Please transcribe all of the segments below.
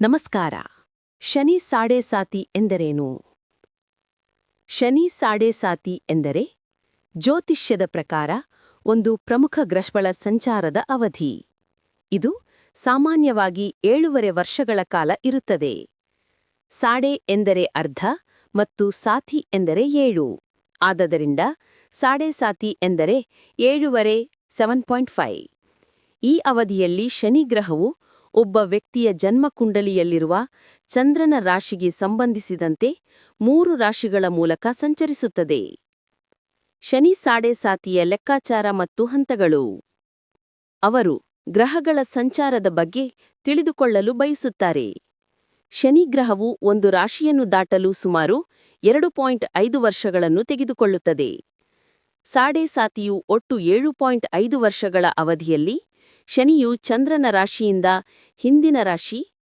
ನಮಸ್ಕಾರ. ಶನಿ ಸಾಡೆ ಸಾತಿ ಎಂದರೇನು? ಶನಿ ಸಾಡೆ ಸಾತಿ ಎಂದರೆ ಜ್ಯೋತಿಷ್ಯದ ಪ್ರಕಾರ ಒಂದು ಪ್ರಮುಖ ಗ್ರಹಗಳ ಸಂಚಾರದ ಅವಧಿ. ಇದು ಸಾಮಾನ್ಯವಾಗಿ ಏಳೂವರೆ ವರ್ಷಗಳ ಕಾಲ ಇರುತ್ತದೆ. ಸಾಡೆ ಎಂದರೆ ಅರ್ಧ ಮತ್ತು ಸಾತಿ ಎಂದರೆ ಏಳು. ಆದ್ದರಿಂದ ಸಾಡೆ ಸಾತಿ ಎಂದರೆ ಏಳೂವರೆ, ಸೆವೆನ್ ಪಾಯಿಂಟ್ ಫೈವ್. ಈ ಅವಧಿಯಲ್ಲಿ ಶನಿಗ್ರಹವು ಒಬ್ಬ ವ್ಯಕ್ತಿಯ ಜನ್ಮಕುಂಡಲಿಯಲ್ಲಿರುವ ಚಂದ್ರನ ರಾಶಿಗೆ ಸಂಬಂಧಿಸಿದಂತೆ ಮೂರು ರಾಶಿಗಳ ಮೂಲಕ ಸಂಚರಿಸುತ್ತದೆ. ಶನಿ ಸಾಡೆ ಸಾತಿಯ ಲೆಕ್ಕಾಚಾರ ಮತ್ತು ಹಂತಗಳು. ಅವರು ಗ್ರಹಗಳ ಸಂಚಾರದ ಬಗ್ಗೆ ತಿಳಿದುಕೊಳ್ಳಲು ಬಯಸುತ್ತಾರೆ. ಶನಿಗ್ರಹವು ಒಂದು ರಾಶಿಯನ್ನು ದಾಟಲು ಸುಮಾರು ಎರಡು ಪಾಯಿಂಟ್ ಐದು ವರ್ಷಗಳನ್ನು ತೆಗೆದುಕೊಳ್ಳುತ್ತದೆ. ಸಾಡೆ ಸಾತಿಯು ಒಟ್ಟು ಏಳು ಪಾಯಿಂಟ್ ಐದು ವರ್ಷಗಳ ಅವಧಿಯಲ್ಲಿ ಶನಿಯು ಚಂದ್ರನ ರಾಶಿಯಿಂದ ಹಿಂದಿನ ರಾಶಿ,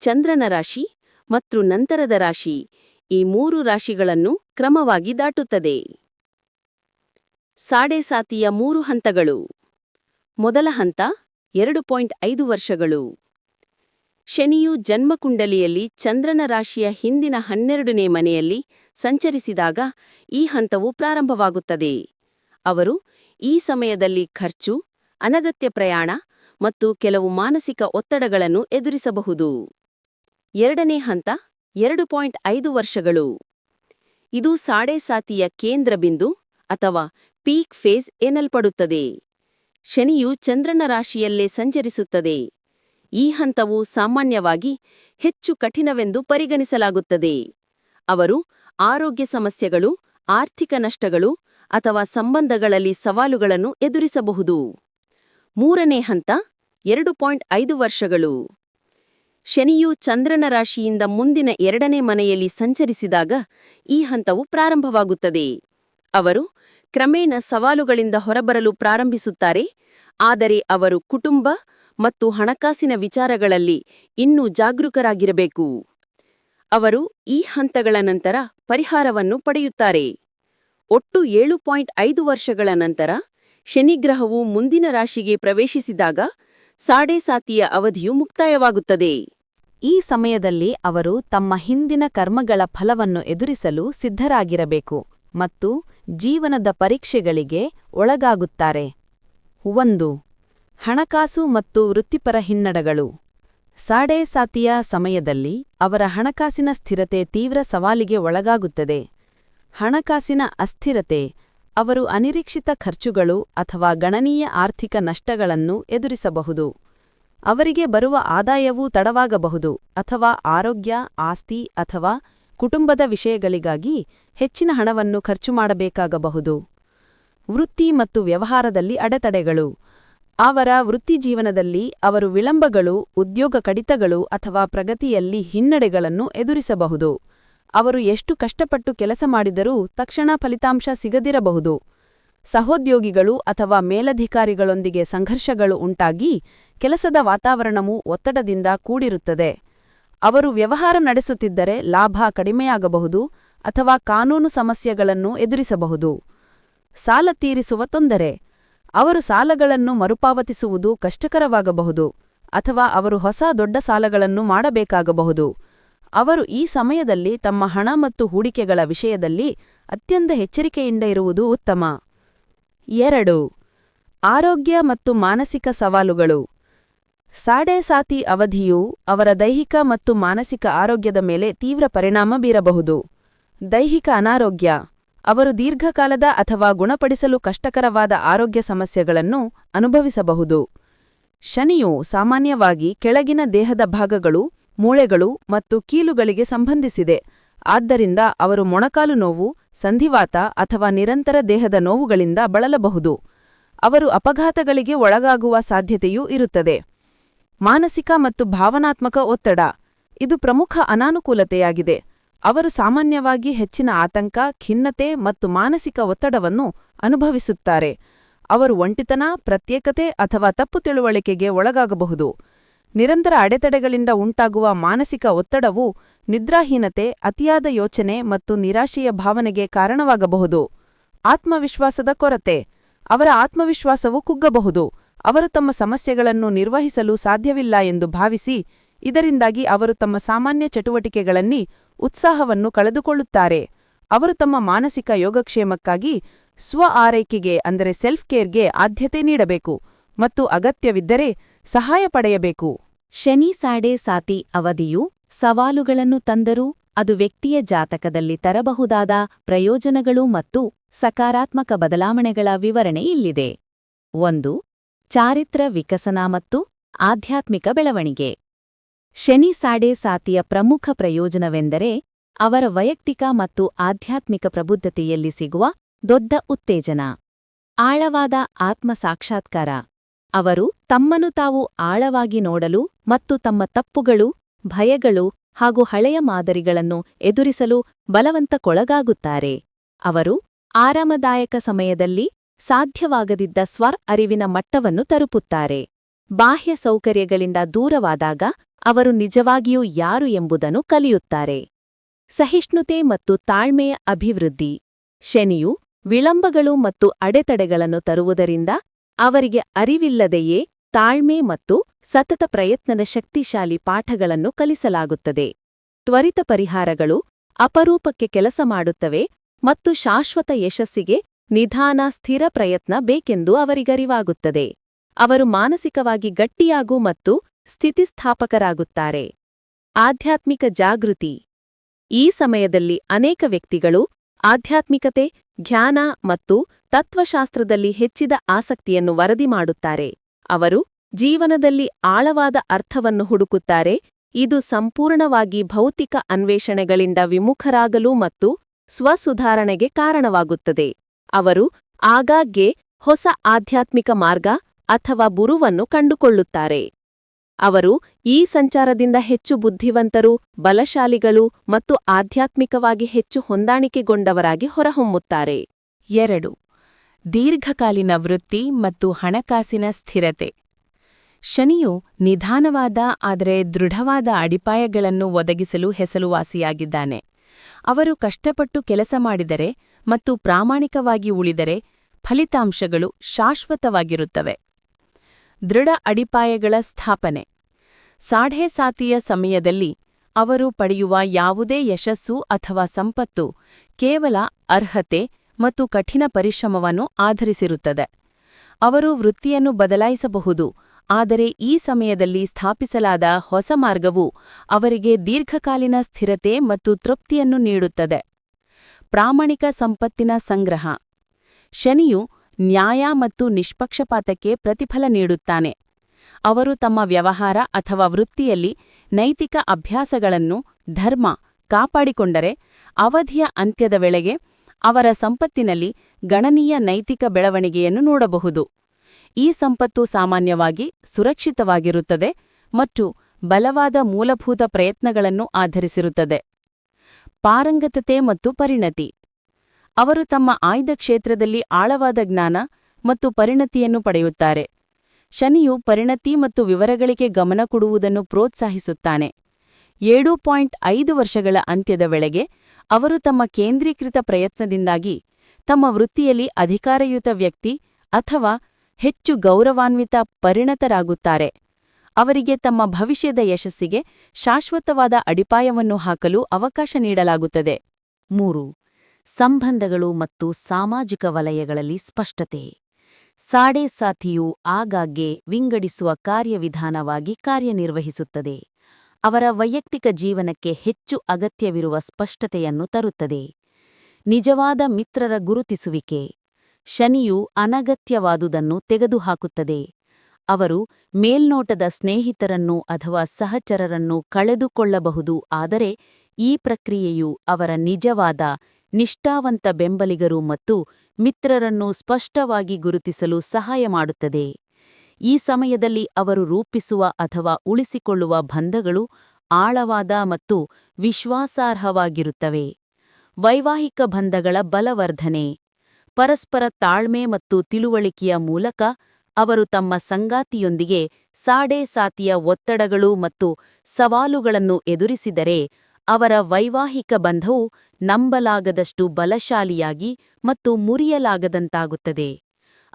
ಚಂದ್ರನ ರಾಶಿ ಮತ್ತು ನಂತರದ ರಾಶಿ. ಈ ಮೂರು ರಾಶಿಗಳನ್ನು ಕ್ರಮವಾಗಿ ದಾಟುತ್ತದೆ. ಸಾಡೆಸಾತಿಯ ಮೂರು ಹಂತಗಳು. ಮೊದಲ ಹಂತ ಎರಡು ಪಾಯಿಂಟ್ ಐದು ವರ್ಷಗಳು. ಶನಿಯು ಜನ್ಮಕುಂಡಲಿಯಲ್ಲಿ ಚಂದ್ರನ ರಾಶಿಯ ಹಿಂದಿನ ಹನ್ನೆರಡನೇ ಮನೆಯಲ್ಲಿ ಸಂಚರಿಸಿದಾಗ ಈ ಹಂತವು ಪ್ರಾರಂಭವಾಗುತ್ತದೆ. ಅವರು ಈ ಸಮಯದಲ್ಲಿ ಖರ್ಚು ಅನಗತ್ಯ ಪ್ರಯಾಣ ಮತ್ತು ಕೆಲವು ಮಾನಸಿಕ ಒತ್ತಡಗಳನ್ನು ಎದುರಿಸಬಹುದು. ಎರಡನೇ ಹಂತ, ಎರಡು ಪಾಯಿಂಟ್ ಐದು ವರ್ಷಗಳು. ಇದು ಸಾಡೆ ಸಾತಿಯ ಕೇಂದ್ರ ಬಿಂದು ಅಥವಾ ಪೀಕ್ ಫೇಸ್ ಎನ್ನಲ್ಪಡುತ್ತದೆ. ಶನಿಯು ಚಂದ್ರನ ರಾಶಿಯಲ್ಲೇ ಸಂಚರಿಸುತ್ತದೆ. ಈ ಹಂತವು ಸಾಮಾನ್ಯವಾಗಿ ಹೆಚ್ಚು ಕಠಿಣವೆಂದು ಪರಿಗಣಿಸಲಾಗುತ್ತದೆ. ಅವರು ಆರೋಗ್ಯ ಸಮಸ್ಯೆಗಳು, ಆರ್ಥಿಕ ನಷ್ಟಗಳು ಅಥವಾ ಸಂಬಂಧಗಳಲ್ಲಿ ಸವಾಲುಗಳನ್ನು ಎದುರಿಸಬಹುದು. ಮೂರನೇ ಹಂತ, ಎರಡು ಪಾಯಿಂಟ್ ಐದು ವರ್ಷಗಳು. ಶನಿಯು ಚಂದ್ರನ ರಾಶಿಯಿಂದ ಮುಂದಿನ ಎರಡನೇ ಮನೆಯಲ್ಲಿ ಸಂಚರಿಸಿದಾಗ ಈ ಹಂತವು ಪ್ರಾರಂಭವಾಗುತ್ತದೆ. ಅವರು ಕ್ರಮೇಣ ಸವಾಲುಗಳಿಂದ ಹೊರಬರಲು ಪ್ರಾರಂಭಿಸುತ್ತಾರೆ, ಆದರೆ ಅವರು ಕುಟುಂಬ ಮತ್ತು ಹಣಕಾಸಿನ ವಿಚಾರಗಳಲ್ಲಿ ಇನ್ನೂ ಜಾಗರೂಕರಾಗಿರಬೇಕು. ಅವರು ಈ ಹಂತಗಳ ನಂತರ ಪರಿಹಾರವನ್ನು ಪಡೆಯುತ್ತಾರೆ. ಒಟ್ಟು ಏಳು ಪಾಯಿಂಟ್ ಐದು ವರ್ಷಗಳ ನಂತರ ಶನಿಗ್ರಹವು ಮುಂದಿನ ರಾಶಿಗೆ ಪ್ರವೇಶಿಸಿದಾಗ ಸಾಡೆ ಸಾತಿಯ ಅವಧಿಯು ಮುಕ್ತಾಯವಾಗುತ್ತದೆ. ಈ ಸಮಯದಲ್ಲಿ ಅವರು ತಮ್ಮ ಹಿಂದಿನ ಕರ್ಮಗಳ ಫಲವನ್ನು ಎದುರಿಸಲು ಸಿದ್ಧರಾಗಿರಬೇಕು ಮತ್ತು ಜೀವನದ ಪರೀಕ್ಷೆಗಳಿಗೆ ಒಳಗಾಗುತ್ತಾರೆ. ಒಂದು, ಹಣಕಾಸು ಮತ್ತು ವೃತ್ತಿಪರ ಹಿನ್ನಡಗಳು. ಸಾಡೆ ಸಾತಿಯ ಸಮಯದಲ್ಲಿ ಅವರ ಹಣಕಾಸಿನ ಸ್ಥಿರತೆ ತೀವ್ರ ಸವಾಲಿಗೆ ಒಳಗಾಗುತ್ತದೆ. ಹಣಕಾಸಿನ ಅಸ್ಥಿರತೆ ಅವರು ಅನಿರೀಕ್ಷಿತ ಖರ್ಚುಗಳು ಅಥವಾ ಗಣನೀಯ ಆರ್ಥಿಕ ನಷ್ಟಗಳನ್ನು ಎದುರಿಸಬಹುದು. ಅವರಿಗೆ ಬರುವ ಆದಾಯವೂ ತಡವಾಗಬಹುದು ಅಥವಾ ಆರೋಗ್ಯ, ಆಸ್ತಿ ಅಥವಾ ಕುಟುಂಬದ ವಿಷಯಗಳಿಗಾಗಿ ಹೆಚ್ಚಿನ ಹಣವನ್ನು ಖರ್ಚು ಮಾಡಬೇಕಾಗಬಹುದು. ವೃತ್ತಿ ಮತ್ತು ವ್ಯವಹಾರದಲ್ಲಿ ಅಡೆತಡೆಗಳು. ಅವರ ವೃತ್ತಿಜೀವನದಲ್ಲಿ ಅವರು ವಿಳಂಬಗಳು, ಉದ್ಯೋಗ ಕಡಿತಗಳು ಅಥವಾ ಪ್ರಗತಿಯಲ್ಲಿ ಹಿನ್ನಡೆಗಳನ್ನು ಎದುರಿಸಬಹುದು. ಅವರು ಎಷ್ಟು ಕಷ್ಟಪಟ್ಟು ಕೆಲಸ ಮಾಡಿದರೂ ತಕ್ಷಣ ಫಲಿತಾಂಶ ಸಿಗದಿರಬಹುದು. ಸಹೋದ್ಯೋಗಿಗಳು ಅಥವಾ ಮೇಲಧಿಕಾರಿಗಳೊಂದಿಗೆ ಸಂಘರ್ಷಗಳು ಉಂಟಾಗಿ ಕೆಲಸದ ವಾತಾವರಣವು ಒತ್ತಡದಿಂದ ಕೂಡಿರುತ್ತದೆ. ಅವರು ವ್ಯವಹಾರ ನಡೆಸುತ್ತಿದ್ದರೆ ಲಾಭ ಕಡಿಮೆಯಾಗಬಹುದು ಅಥವಾ ಕಾನೂನು ಸಮಸ್ಯೆಗಳನ್ನು ಎದುರಿಸಬಹುದು. ಸಾಲ ತೀರಿಸುವ ತೊಂದರೆ. ಅವರು ಸಾಲಗಳನ್ನು ಮರುಪಾವತಿಸುವುದು ಕಷ್ಟಕರವಾಗಬಹುದು ಅಥವಾ ಅವರು ಹೊಸ ದೊಡ್ಡ ಸಾಲಗಳನ್ನು ಮಾಡಬೇಕಾಗಬಹುದು. ಅವರು ಈ ಸಮಯದಲ್ಲಿ ತಮ್ಮ ಹಣ ಮತ್ತು ಹೂಡಿಕೆಗಳ ವಿಷಯದಲ್ಲಿ ಅತ್ಯಂತ ಎಚ್ಚರಿಕೆಯಿಂದ ಇರುವುದು ಉತ್ತಮ. ಎರಡು. ಆರೋಗ್ಯ ಮತ್ತು ಮಾನಸಿಕ ಸವಾಲುಗಳು. ಸಾಡೆ ಸಾತಿ ಅವಧಿಯು ಅವರ ದೈಹಿಕ ಮತ್ತು ಮಾನಸಿಕ ಆರೋಗ್ಯದ ಮೇಲೆ ತೀವ್ರ ಪರಿಣಾಮ ಬೀರಬಹುದು. ದೈಹಿಕ ಅನಾರೋಗ್ಯ. ಅವರು ದೀರ್ಘಕಾಲದ ಅಥವಾ ಗುಣಪಡಿಸಲು ಕಷ್ಟಕರವಾದ ಆರೋಗ್ಯ ಸಮಸ್ಯೆಗಳನ್ನು ಅನುಭವಿಸಬಹುದು. ಶನಿಯು ಸಾಮಾನ್ಯವಾಗಿ ಕೆಳಗಿನ ದೇಹದ ಭಾಗಗಳು ಮೂಳೆಗಳು ಮತ್ತು ಕೀಲುಗಳಿಗೆ ಸಂಬಂಧಿಸಿದೆ. ಆದ್ದರಿಂದ ಅವರು ಮೊಣಕಾಲು ನೋವು, ಸಂಧಿವಾತ ಅಥವಾ ನಿರಂತರ ದೇಹದ ನೋವುಗಳಿಂದ ಬಳಲಬಹುದು. ಅವರು ಅಪಘಾತಗಳಿಗೆ ಒಳಗಾಗುವ ಸಾಧ್ಯತೆಯೂ ಇರುತ್ತದೆ. ಮಾನಸಿಕ ಮತ್ತು ಭಾವನಾತ್ಮಕ ಒತ್ತಡ. ಇದು ಪ್ರಮುಖ ಅನಾನುಕೂಲತೆಯಾಗಿದೆ. ಅವರು ಸಾಮಾನ್ಯವಾಗಿ ಹೆಚ್ಚಿನ ಆತಂಕ, ಖಿನ್ನತೆ ಮತ್ತು ಮಾನಸಿಕ ಒತ್ತಡವನ್ನು ಅನುಭವಿಸುತ್ತಾರೆ. ಅವರು ಒಂಟಿತನ, ಪ್ರತ್ಯೇಕತೆ ಅಥವಾ ತಪ್ಪು ತಿಳುವಳಿಕೆಗೆ ಒಳಗಾಗಬಹುದು. ನಿರಂತರ ಅಡೆತಡೆಗಳಿಂದ ಉಂಟಾಗುವ ಮಾನಸಿಕ ಒತ್ತಡವು ನಿದ್ರಾಹೀನತೆ, ಅತಿಯಾದ ಯೋಚನೆ ಮತ್ತು ನಿರಾಶೆಯ ಭಾವನೆಗೆ ಕಾರಣವಾಗಬಹುದು. ಆತ್ಮವಿಶ್ವಾಸದ ಕೊರತೆ. ಅವರ ಆತ್ಮವಿಶ್ವಾಸವು ಕುಗ್ಗಬಹುದು. ಅವರು ತಮ್ಮ ಸಮಸ್ಯೆಗಳನ್ನು ನಿರ್ವಹಿಸಲು ಸಾಧ್ಯವಿಲ್ಲ ಎಂದು ಭಾವಿಸಿ, ಇದರಿಂದಾಗಿ ಅವರು ತಮ್ಮ ಸಾಮಾನ್ಯ ಚಟುವಟಿಕೆಗಳಲ್ಲಿ ಉತ್ಸಾಹವನ್ನು ಕಳೆದುಕೊಳ್ಳುತ್ತಾರೆ. ಅವರು ತಮ್ಮ ಮಾನಸಿಕ ಯೋಗಕ್ಷೇಮಕ್ಕಾಗಿ ಸ್ವ ಆರೈಕೆಗೆ, ಅಂದರೆ ಸೆಲ್ಫ್ ಕೇರ್ಗೆ ಆದ್ಯತೆ ನೀಡಬೇಕು ಮತ್ತು ಅಗತ್ಯವಿದ್ದರೆ ಸಹಾಯ ಪಡೆಯಬೇಕು. ಶನಿ ಸಾಡೆ ಸಾತಿ ಅವಧಿಯು ಸವಾಲುಗಳನ್ನು ತಂದರೂ ಅದು ವ್ಯಕ್ತಿಯ ಜಾತಕದಲ್ಲಿ ತರಬಹುದಾದ ಪ್ರಯೋಜನಗಳು ಮತ್ತು ಸಕಾರಾತ್ಮಕ ಬದಲಾವಣೆಗಳ ವಿವರಣೆ ಇಲ್ಲಿದೆ. ಒಂದು, ಚಾರಿತ್ರ ವಿಕಸನ ಮತ್ತು ಆಧ್ಯಾತ್ಮಿಕ ಬೆಳವಣಿಗೆ. ಶನಿ ಸಾಡೆ ಸಾತಿಯ ಪ್ರಮುಖ ಪ್ರಯೋಜನವೆಂದರೆ ಅವರ ವೈಯಕ್ತಿಕ ಮತ್ತು ಆಧ್ಯಾತ್ಮಿಕ ಪ್ರಬುದ್ಧತೆಯಲ್ಲಿ ಸಿಗುವ ದೊಡ್ಡ ಉತ್ತೇಜನ. ಆಳವಾದ ಆತ್ಮ ಸಾಕ್ಷಾತ್ಕಾರ ಅವರು ತಮ್ಮನ್ನು ತಾವು ಆಳವಾಗಿ ನೋಡಲು ಮತ್ತು ತಮ್ಮ ತಪ್ಪುಗಳು, ಭಯಗಳು ಹಾಗೂ ಹಳೆಯ ಮಾದರಿಗಳನ್ನು ಎದುರಿಸಲು ಬಲವಂತಕ್ಕೊಳಗಾಗುತ್ತಾರೆ. ಅವರು ಆರಾಮದಾಯಕ ಸಮಯದಲ್ಲಿ ಸಾಧ್ಯವಾಗದಿದ್ದ ಸ್ವರ್ ಅರಿವಿನ ಮಟ್ಟವನ್ನು ತಲುಪುತ್ತಾರೆ ಬಾಹ್ಯ ಸೌಕರ್ಯಗಳಿಂದ ದೂರವಾದಾಗ ಅವರು ನಿಜವಾಗಿಯೂ ಯಾರು ಎಂಬುದನ್ನು ಕಲಿಯುತ್ತಾರೆ. ಸಹಿಷ್ಣುತೆ ಮತ್ತು ತಾಳ್ಮೆಯ ಅಭಿವೃದ್ಧಿ. ಶನಿಯು ವಿಳಂಬಗಳು ಮತ್ತು ಅಡೆತಡೆಗಳನ್ನು ತರುವುದರಿಂದ ಅವರಿಗೆ ಅರಿವಿಲ್ಲದೆಯೇ ತಾಳ್ಮೆ ಮತ್ತು ಸತತ ಪ್ರಯತ್ನದ ಶಕ್ತಿಶಾಲಿ ಪಾಠಗಳನ್ನು ಕಲಿಸಲಾಗುತ್ತದೆ. ತ್ವರಿತ ಪರಿಹಾರಗಳು ಅಪರೂಪಕ್ಕೆ ಕೆಲಸ ಮಾಡುತ್ತವೆ ಮತ್ತು ಶಾಶ್ವತ ಯಶಸ್ಸಿಗೆ ನಿಧಾನ ಸ್ಥಿರ ಪ್ರಯತ್ನ ಬೇಕೆಂದು ಅವರಿಗರಿವಾಗುತ್ತದೆ. ಅವರು ಮಾನಸಿಕವಾಗಿ ಗಟ್ಟಿಯಾಗು ಮತ್ತು ಸ್ಥಿತಿಸ್ಥಾಪಕರಾಗುತ್ತಾರೆ. ಆಧ್ಯಾತ್ಮಿಕ ಜಾಗೃತಿ ಈ ಸಮಯದಲ್ಲಿ ಅನೇಕ ವ್ಯಕ್ತಿಗಳು ಆಧ್ಯಾತ್ಮಿಕತೆ ಧ್ಯಾನ ಮತ್ತು ತತ್ವಶಾಸ್ತ್ರದಲ್ಲಿ ಹೆಚ್ಚಿದ ಆಸಕ್ತಿಯನ್ನು ವರದಿ ಮಾಡುತ್ತಾರೆ. ಅವರು ಜೀವನದಲ್ಲಿ ಆಳವಾದ ಅರ್ಥವನ್ನು ಹುಡುಕುತ್ತಾರೆ. ಇದು ಸಂಪೂರ್ಣವಾಗಿ ಭೌತಿಕ ಅನ್ವೇಷಣೆಗಳಿಂದ ವಿಮುಖರಾಗಲು ಮತ್ತು ಸ್ವಸುಧಾರಣೆಗೆ ಕಾರಣವಾಗುತ್ತದೆ. ಅವರು ಆಗಾಗ್ಗೆ ಹೊಸ ಆಧ್ಯಾತ್ಮಿಕ ಮಾರ್ಗ ಅಥವಾ ಬುರುವನ್ನು ಕಂಡುಕೊಳ್ಳುತ್ತಾರೆ. ಅವರು ಈ ಸಂಚಾರದಿಂದ ಹೆಚ್ಚು ಬುದ್ಧಿವಂತರು, ಬಲಶಾಲಿಗಳು ಮತ್ತು ಆಧ್ಯಾತ್ಮಿಕವಾಗಿ ಹೆಚ್ಚು ಹೊಂದಾಣಿಕೆಗೊಂಡವರಾಗಿ ಹೊರಹೊಮ್ಮುತ್ತಾರೆ. ಎರಡು. ದೀರ್ಘಕಾಲೀನ ವೃತ್ತಿ ಮತ್ತು ಹಣಕಾಸಿನ ಸ್ಥಿರತೆ. ಶನಿಯು ನಿಧಾನವಾದ ಆದರೆ ದೃಢವಾದ ಅಡಿಪಾಯಗಳನ್ನು ಒದಗಿಸಲು ಹೆಸಲುವಾಸಿಯಾಗಿದ್ದಾನೆ ಅವರು ಕಷ್ಟಪಟ್ಟು ಕೆಲಸ ಮಾಡಿದರೆ ಮತ್ತು ಪ್ರಾಮಾಣಿಕವಾಗಿ ಉಳಿದರೆ ಫಲಿತಾಂಶಗಳು ಶಾಶ್ವತವಾಗಿರುತ್ತವೆ. ದೃಢ ಅಡಿಪಾಯಗಳ ಸ್ಥಾಪನೆ. ಸಾಢೆ ಸಾತಿಯ ಸಮಯದಲ್ಲಿ ಅವರು ಪಡೆಯುವ ಯಾವುದೇ ಯಶಸ್ಸು ಅಥವಾ ಸಂಪತ್ತು ಕೇವಲ ಅರ್ಹತೆ ಮತ್ತು ಕಠಿಣ ಪರಿಶ್ರಮವನ್ನು ಆಧರಿಸಿರುತ್ತದೆ. ಅವರು ವೃತ್ತಿಯನ್ನು ಬದಲಾಯಿಸಬಹುದು, ಆದರೆ ಈ ಸಮಯದಲ್ಲಿ ಸ್ಥಾಪಿಸಲಾದ ಹೊಸ ಮಾರ್ಗವು ಅವರಿಗೆ ದೀರ್ಘಕಾಲೀನ ಸ್ಥಿರತೆ ಮತ್ತು ತೃಪ್ತಿಯನ್ನು ನೀಡುತ್ತದೆ. ಪ್ರಾಮಾಣಿಕ ಸಂಪತ್ತಿನ ಸಂಗ್ರಹ. ಶನಿಯು ನ್ಯಾಯ ಮತ್ತು ನಿಷ್ಪಕ್ಷಪಾತಕ್ಕೆ ಪ್ರತಿಫಲ ನೀಡುತ್ತಾನೆ. ಅವರು ತಮ್ಮ ವ್ಯವಹಾರ ಅಥವಾ ವೃತ್ತಿಯಲ್ಲಿ ನೈತಿಕ ಅಭ್ಯಾಸಗಳನ್ನು, ಧರ್ಮ ಕಾಪಾಡಿಕೊಂಡರೆ ಅವಧಿಯ ಅಂತ್ಯದ ವೇಳೆಗೆ ಅವರ ಸಂಪತ್ತಿನಲ್ಲಿ ಗಣನೀಯ ನೈತಿಕ ಬೆಳವಣಿಗೆಯನ್ನು ನೋಡಬಹುದು. ಈ ಸಂಪತ್ತು ಸಾಮಾನ್ಯವಾಗಿ ಸುರಕ್ಷಿತವಾಗಿರುತ್ತದೆ ಮತ್ತು ಬಲವಾದ ಮೂಲಭೂತ ಪ್ರಯತ್ನಗಳನ್ನು ಆಧರಿಸಿರುತ್ತದೆ. ಪಾರಂಗತತೆ ಮತ್ತು ಪರಿಣತಿ. ಅವರು ತಮ್ಮ ಆಯ್ದ ಕ್ಷೇತ್ರದಲ್ಲಿ ಆಳವಾದ ಜ್ಞಾನ ಮತ್ತು ಪರಿಣತಿಯನ್ನು ಪಡೆಯುತ್ತಾರೆ. ಶನಿಯು ಪರಿಣತಿ ಮತ್ತು ವಿವರಗಳಿಗೆ ಗಮನ ಕೊಡುವುದನ್ನು ಪ್ರೋತ್ಸಾಹಿಸುತ್ತಾನೆ. ಏಳು ಪಾಯಿಂಟ್ ಐದು ವರ್ಷಗಳ ಅಂತ್ಯದ ವೇಳೆಗೆ ಅವರು ತಮ್ಮ ಕೇಂದ್ರೀಕೃತ ಪ್ರಯತ್ನದಿಂದಾಗಿ ತಮ್ಮ ವೃತ್ತಿಯಲ್ಲಿ ಅಧಿಕಾರಯುತ ವ್ಯಕ್ತಿ ಅಥವಾ ಹೆಚ್ಚು ಗೌರವಾನ್ವಿತ ಪರಿಣತರಾಗುತ್ತಾರೆ. ಅವರಿಗೆ ತಮ್ಮ ಭವಿಷ್ಯದ ಯಶಸ್ಸಿಗೆ ಶಾಶ್ವತವಾದ ಅಡಿಪಾಯವನ್ನು ಹಾಕಲು ಅವಕಾಶ ನೀಡಲಾಗುತ್ತದೆ. ಮೂರು, ಸಂಬಂಧಗಳು ಮತ್ತು ಸಾಮಾಜಿಕ ವಲಯಗಳಲ್ಲಿ ಸ್ಪಷ್ಟತೆ. ಸಾಡೆ ಸಾಥಿಯು ಆಗಾಗ್ಗೆ ವಿಂಗಡಿಸುವ ಕಾರ್ಯವಿಧಾನವಾಗಿ ಕಾರ್ಯನಿರ್ವಹಿಸುತ್ತದೆ. ಅವರ ವೈಯಕ್ತಿಕ ಜೀವನಕ್ಕೆ ಹೆಚ್ಚು ಅಗತ್ಯವಿರುವ ಸ್ಪಷ್ಟತೆಯನ್ನು ತರುತ್ತದೆ. ನಿಜವಾದ ಮಿತ್ರರ ಗುರುತಿಸುವಿಕೆ. ಶನಿಯು ಅನಗತ್ಯವಾದುದನ್ನು ತೆಗೆದುಹಾಕುತ್ತದೆ. ಅವರು ಮೇಲ್ನೋಟದ ಸ್ನೇಹಿತರನ್ನು ಅಥವಾ ಸಹಚರರನ್ನು ಕಳೆದುಕೊಳ್ಳಬಹುದು, ಆದರೆ ಈ ಪ್ರಕ್ರಿಯೆಯು ಅವರ ನಿಜವಾದ ನಿಷ್ಠಾವಂತ ಬೆಂಬಲಿಗರು ಮತ್ತು ಮಿತ್ರರನ್ನು ಸ್ಪಷ್ಟವಾಗಿ ಗುರುತಿಸಲು ಸಹಾಯ ಮಾಡುತ್ತದೆ. ಈ ಸಮಯದಲ್ಲಿ ಅವರು ರೂಪಿಸುವ ಅಥವಾ ಉಳಿಸಿಕೊಳ್ಳುವ ಬಂಧಗಳು ಆಳವಾದ ಮತ್ತು ವಿಶ್ವಾಸಾರ್ಹವಾಗಿರುತ್ತವೆ. ವೈವಾಹಿಕ ಬಂಧಗಳ ಬಲವರ್ಧನೆ. ಪರಸ್ಪರ ತಾಳ್ಮೆ ಮತ್ತು ತಿಳುವಳಿಕೆಯ ಮೂಲಕ ಅವರು ತಮ್ಮ ಸಂಗಾತಿಯೊಂದಿಗೆ ಸಾಡೆ ಸಾತಿಯ ಒತ್ತಡಗಳು ಮತ್ತು ಸವಾಲುಗಳನ್ನು ಎದುರಿಸಿದರೆ ಅವರ ವೈವಾಹಿಕ ಬಂಧವು ನಂಬಲಾಗದಷ್ಟು ಬಲಶಾಲಿಯಾಗಿ ಮತ್ತು ಮುರಿಯಲಾಗದಂತಾಗುತ್ತದೆ.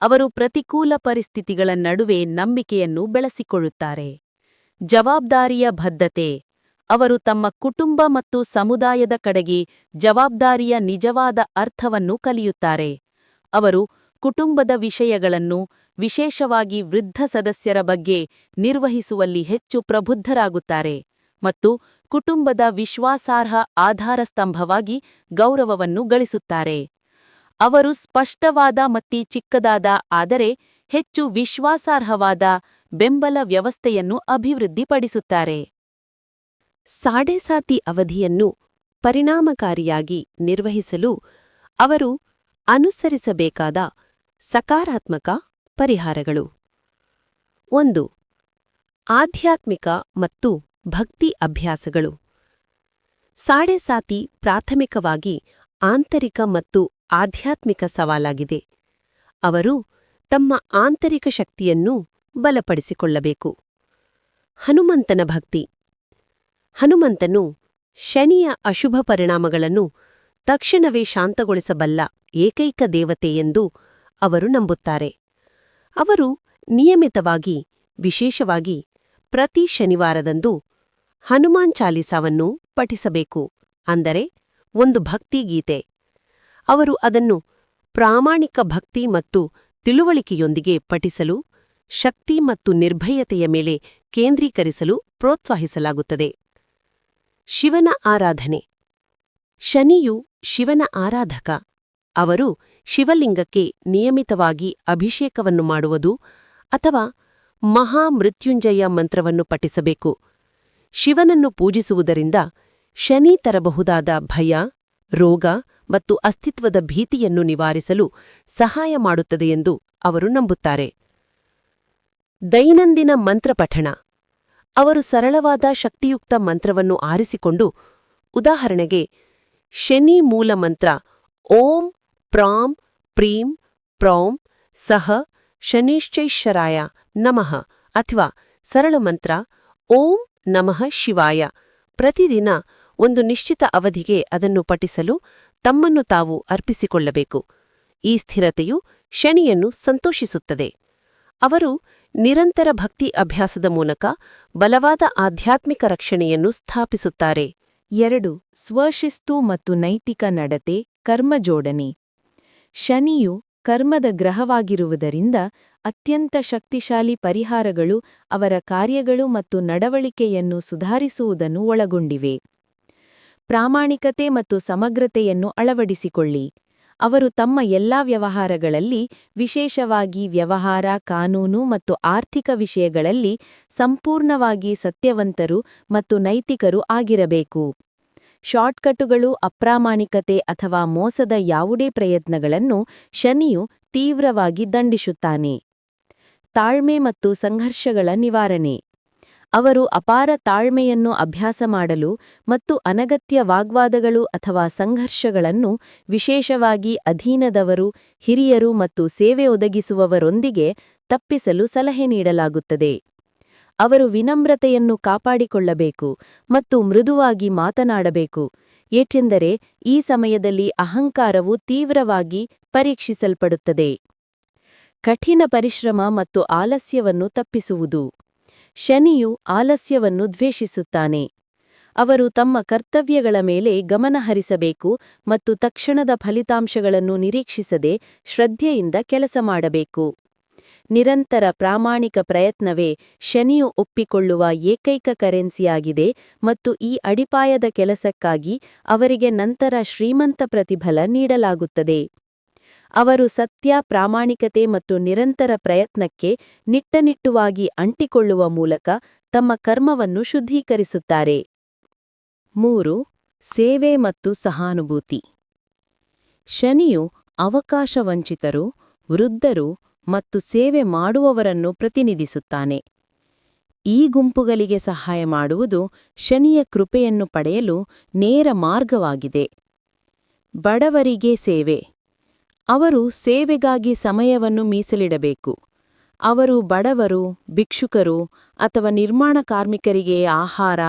ಅವರು ಪ್ರತಿಕೂಲ ಪರಿಸ್ಥಿತಿಗಳ ನಡುವೆ ನಂಬಿಕೆಯನ್ನು ಬೆಳೆಸಿಕೊಳ್ಳುತ್ತಾರೆ. ಜವಾಬ್ದಾರಿಯ ಬದ್ಧತೆ ಅವರು ತಮ್ಮ ಕುಟುಂಬ ಮತ್ತು ಸಮುದಾಯದ ಕಡೆಗೆ ಜವಾಬ್ದಾರಿಯ ನಿಜವಾದ ಅರ್ಥವನ್ನು ಕಲಿಯುತ್ತಾರೆ. ಅವರು ಕುಟುಂಬದ ವಿಷಯಗಳನ್ನು ವಿಶೇಷವಾಗಿ ವೃದ್ಧ ಸದಸ್ಯರ ಬಗ್ಗೆ ನಿರ್ವಹಿಸುವಲ್ಲಿ ಹೆಚ್ಚು ಪ್ರಬುದ್ಧರಾಗುತ್ತಾರೆ ಮತ್ತು ಕುಟುಂಬದ ವಿಶ್ವಾಸಾರ್ಹ ಆಧಾರಸ್ತಂಭವಾಗಿ ಗೌರವವನ್ನು ಗಳಿಸುತ್ತಾರೆ. ಅವರು ಸ್ಪಷ್ಟವಾದ ಮತ್ತಿ ಚಿಕ್ಕದಾದ, ಆದರೆ ಹೆಚ್ಚು ವಿಶ್ವಾಸಾರ್ಹವಾದ ಬೆಂಬಲ ವ್ಯವಸ್ಥೆಯನ್ನು ಅಭಿವೃದ್ಧಿಪಡಿಸುತ್ತಾರೆ. ಸಾಡೆಸಾತಿ ಅವಧಿಯನ್ನು ಪರಿಣಾಮಕಾರಿಯಾಗಿ ನಿರ್ವಹಿಸಲು ಅವರು ಅನುಸರಿಸಬೇಕಾದ ಸಕಾರಾತ್ಮಕ ಪರಿಹಾರಗಳು. ಒಂದು, ಆಧ್ಯಾತ್ಮಿಕ ಮತ್ತು ಭಕ್ತಿ ಅಭ್ಯಾಸಗಳು. ಸಾಡೆಸಾತಿ ಪ್ರಾಥಮಿಕವಾಗಿ ಆಂತರಿಕ ಮತ್ತು ಆಧ್ಯಾತ್ಮಿಕ ಸವಾಲಾಗಿದೆ. ಅವರು ತಮ್ಮ ಆಂತರಿಕ ಶಕ್ತಿಯನ್ನು ಬಲಪಡಿಸಿಕೊಳ್ಳಬೇಕು. ಹನುಮಂತನ ಭಕ್ತಿ. ಹನುಮಂತನು ಶನಿಯ ಅಶುಭ ಪರಿಣಾಮಗಳನ್ನು ತಕ್ಷಣವೇ ಶಾಂತಗೊಳಿಸಬಲ್ಲ ಏಕೈಕ ದೇವತೆ ಎಂದು ಅವರು ನಂಬುತ್ತಾರೆ. ಅವರು ನಿಯಮಿತವಾಗಿ, ವಿಶೇಷವಾಗಿ ಪ್ರತಿ ಶನಿವಾರದಂದು ಹನುಮಾನ್ ಚಾಲಿಸಾವನ್ನು ಪಠಿಸಬೇಕು. ಅಂದರೆ ಒಂದು ಭಕ್ತಿಗೀತೆ ಅವರು ಅದನ್ನು ಪ್ರಾಮಾಣಿಕ ಭಕ್ತಿ ಮತ್ತು ತಿಳುವಳಿಕೆಯೊಂದಿಗೆ ಪಠಿಸಲು, ಶಕ್ತಿ ಮತ್ತು ನಿರ್ಭಯತೆಯ ಮೇಲೆ ಕೇಂದ್ರೀಕರಿಸಲು ಪ್ರೋತ್ಸಾಹಿಸಲಾಗುತ್ತದೆ. ಶಿವನ ಆರಾಧನೆ. ಶನಿಯು ಶಿವನ ಆರಾಧಕ. ಅವರು ಶಿವಲಿಂಗಕ್ಕೆ ನಿಯಮಿತವಾಗಿ ಅಭಿಷೇಕವನ್ನು ಮಾಡುವುದು ಅಥವಾ ಮಹಾಮೃತ್ಯುಂಜಯ ಮಂತ್ರವನ್ನು ಪಠಿಸಬೇಕು. ಶಿವನನ್ನು ಪೂಜಿಸುವುದರಿಂದ ಶನಿ ತರಬಹುದಾದ ಭಯ, ರೋಗ ಮತ್ತು ಅಸ್ತಿತ್ವದ ಭೀತಿಯನ್ನು ನಿವಾರಿಸಲು ಸಹಾಯ ಮಾಡುತ್ತದೆ ಎಂದು ಅವರು ನಂಬುತ್ತಾರೆ. ದೈನಂದಿನ ಮಂತ್ರಪಠಣ ಅವರು ಸರಳವಾದ ಶಕ್ತಿಯುಕ್ತ ಮಂತ್ರವನ್ನು ಆರಿಸಿಕೊಂಡು ಉದಾಹರಣೆಗೆ ಶನಿ ಮೂಲ ಮಂತ್ರ ಓಂ ಪ್ರಾಂ ಪ್ರೀಂ ಪ್ರೌಂ ಸಹ ಶನಿಶ್ಚೈಶ್ವರಾಯ ನಮಃ ಅಥವಾ ಸರಳ ಮಂತ್ರ ಓಂ ನಮಃ ಶಿವಾಯ. ಪ್ರತಿದಿನ ಒಂದು ನಿಶ್ಚಿತ ಅವಧಿಗೆ ಅದನ್ನು ಪಠಿಸಲು ತಮ್ಮನ್ನು ತಾವು ಅರ್ಪಿಸಿಕೊಳ್ಳಬೇಕು. ಈ ಸ್ಥಿರತೆಯು ಶನಿಯನ್ನು ಸಂತೋಷಿಸುತ್ತದೆ. ಅವರು ನಿರಂತರ ಭಕ್ತಿ ಅಭ್ಯಾಸದ ಮೂಲಕ ಬಲವಾದ ಆಧ್ಯಾತ್ಮಿಕ ರಕ್ಷಣೆಯನ್ನು ಸ್ಥಾಪಿಸುತ್ತಾರೆ. ಎರಡು, ಸ್ವಶಿಸ್ತು ಮತ್ತು ನೈತಿಕ ನಡತೆ, ಕರ್ಮಜೋಡಣೆ. ಶನಿಯು ಕರ್ಮದ ಗ್ರಹವಾಗಿರುವುದರಿಂದ ಅತ್ಯಂತ ಶಕ್ತಿಶಾಲಿ ಪರಿಹಾರಗಳು ಅವರ ಕಾರ್ಯಗಳು ಮತ್ತು ನಡವಳಿಕೆಯನ್ನು ಸುಧಾರಿಸುವುದನ್ನು ಒಳಗೊಂಡಿವೆ. ಪ್ರಾಮಾಣಿಕತೆ ಮತ್ತು ಸಮಗ್ರತೆಯನ್ನು ಅಳವಡಿಸಿಕೊಳ್ಳಿ. ಅವರು ತಮ್ಮ ಎಲ್ಲಾ ವ್ಯವಹಾರಗಳಲ್ಲಿ, ವಿಶೇಷವಾಗಿ ವ್ಯವಹಾರ, ಕಾನೂನು ಮತ್ತು ಆರ್ಥಿಕ ವಿಷಯಗಳಲ್ಲಿ ಸಂಪೂರ್ಣವಾಗಿ ಸತ್ಯವಂತರು ಮತ್ತು ನೈತಿಕರು ಆಗಿರಬೇಕು. ಶಾರ್ಟ್ಕಟ್ಟುಗಳು ಅಪ್ರಾಮಾಣಿಕತೆ ಅಥವಾ ಮೋಸದ ಯಾವುದೇ ಪ್ರಯತ್ನಗಳನ್ನು ಶನಿಯು ತೀವ್ರವಾಗಿ ದಂಡಿಸುತ್ತಾನೆ. ತಾಳ್ಮೆ ಮತ್ತು ಸಂಘರ್ಷಗಳ ನಿವಾರಣೆ. ಅವರು ಅಪಾರ ತಾಳ್ಮೆಯನ್ನು ಅಭ್ಯಾಸ ಮಾಡಲು ಮತ್ತು ಅನಗತ್ಯ ವಾಗ್ವಾದಗಳು ಅಥವಾ ಸಂಘರ್ಷಗಳನ್ನು ವಿಶೇಷವಾಗಿ ಅಧೀನದವರು, ಹಿರಿಯರು ಮತ್ತು ಸೇವೆ ಒದಗಿಸುವವರೊಂದಿಗೆ ತಪ್ಪಿಸಲು ಸಲಹೆ ನೀಡಲಾಗುತ್ತದೆ. ಅವರು ವಿನಮ್ರತೆಯನ್ನು ಕಾಪಾಡಿಕೊಳ್ಳಬೇಕು ಮತ್ತು ಮೃದುವಾಗಿ ಮಾತನಾಡಬೇಕು. ಏಕೆಂದರೆ ಈ ಸಮಯದಲ್ಲಿ ಅಹಂಕಾರವು ತೀವ್ರವಾಗಿ ಪರೀಕ್ಷಿಸಲ್ಪಡುತ್ತದೆ. ಕಠಿಣ ಪರಿಶ್ರಮ ಮತ್ತು ಆಲಸ್ಯವನ್ನು ತಪ್ಪಿಸುವುದು. ಶನಿಯು ಆಲಸ್ಯವನ್ನು ದ್ವೇಷಿಸುತ್ತಾನೆ. ಅವರು ತಮ್ಮ ಕರ್ತವ್ಯಗಳ ಮೇಲೆ ಗಮನಹರಿಸಬೇಕು ಮತ್ತು ತಕ್ಷಣದ ಫಲಿತಾಂಶಗಳನ್ನು ನಿರೀಕ್ಷಿಸದೆ ಶ್ರದ್ಧೆಯಿಂದ ಕೆಲಸ ಮಾಡಬೇಕು. ನಿರಂತರ ಪ್ರಾಮಾಣಿಕ ಪ್ರಯತ್ನವೇ ಶನಿಯು ಒಪ್ಪಿಕೊಳ್ಳುವ ಏಕೈಕ ಕರೆನ್ಸಿಯಾಗಿದೆ ಮತ್ತು ಈ ಅಡಿಪಾಯದ ಕೆಲಸಕ್ಕಾಗಿ ಅವರಿಗೆ ನಂತರ ಶ್ರೀಮಂತ ಪ್ರತಿಫಲ ನೀಡಲಾಗುತ್ತದೆ. ಅವರು ಸತ್ಯ, ಪ್ರಾಮಾಣಿಕತೆ ಮತ್ತು ನಿರಂತರ ಪ್ರಯತ್ನಕ್ಕೆ ನಿಟ್ಟನಿಟ್ಟುವಾಗಿ ಅಂಟಿಕೊಳ್ಳುವ ಮೂಲಕ ತಮ್ಮ ಕರ್ಮವನ್ನು ಶುದ್ಧೀಕರಿಸುತ್ತಾರೆ. ಮೂರು, ಸೇವೆ ಮತ್ತು ಸಹಾನುಭೂತಿ. ಶನಿಯು ಅವಕಾಶವಂಚಿತರು ವೃದ್ಧರು ಮತ್ತು ಸೇವೆ ಮಾಡುವವರನ್ನು ಪ್ರತಿನಿಧಿಸುತ್ತಾನೆ. ಈ ಗುಂಪುಗಳಿಗೆ ಸಹಾಯ ಮಾಡುವುದು ಶನಿಯ ಕೃಪೆಯನ್ನು ಪಡೆಯಲು ನೇರ ಮಾರ್ಗವಾಗಿದೆ. ಬಡವರಿಗೆ ಸೇವೆ. ಅವರು ಸೇವೆಗಾಗಿ ಸಮಯವನ್ನು ಮೀಸಲಿಡಬೇಕು. ಅವರು ಬಡವರು, ಭಿಕ್ಷುಕರು ಅಥವಾ ನಿರ್ಮಾಣ ಕಾರ್ಮಿಕರಿಗೆ ಆಹಾರ,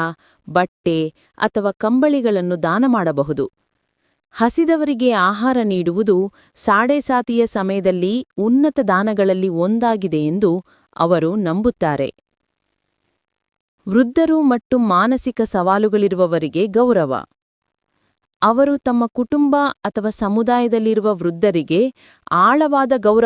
ಬಟ್ಟೆ ಅಥವಾ ಕಂಬಳಿಗಳನ್ನು ದಾನ ಮಾಡಬಹುದು. ಹಸಿದವರಿಗೆ ಆಹಾರ ನೀಡುವುದು ಸಾಡೆಸಾತಿಯ ಸಮಯದಲ್ಲಿ ಉನ್ನತ ದಾನಗಳಲ್ಲಿ ಒಂದಾಗಿದೆ ಎಂದು ಅವರು ನಂಬುತ್ತಾರೆ. ವೃದ್ಧರು ಮತ್ತು ಮಾನಸಿಕ ಸವಾಲುಗಳಿರುವವರಿಗೆ ಗೌರವ. ಅವರು ತಮ್ಮ ಕುಟುಂಬ ಅಥವಾ ಸಮುದಾಯದಲ್ಲಿರುವ ವೃದ್ಧರಿಗೆ ಆಳವಾದ ಗೌರವ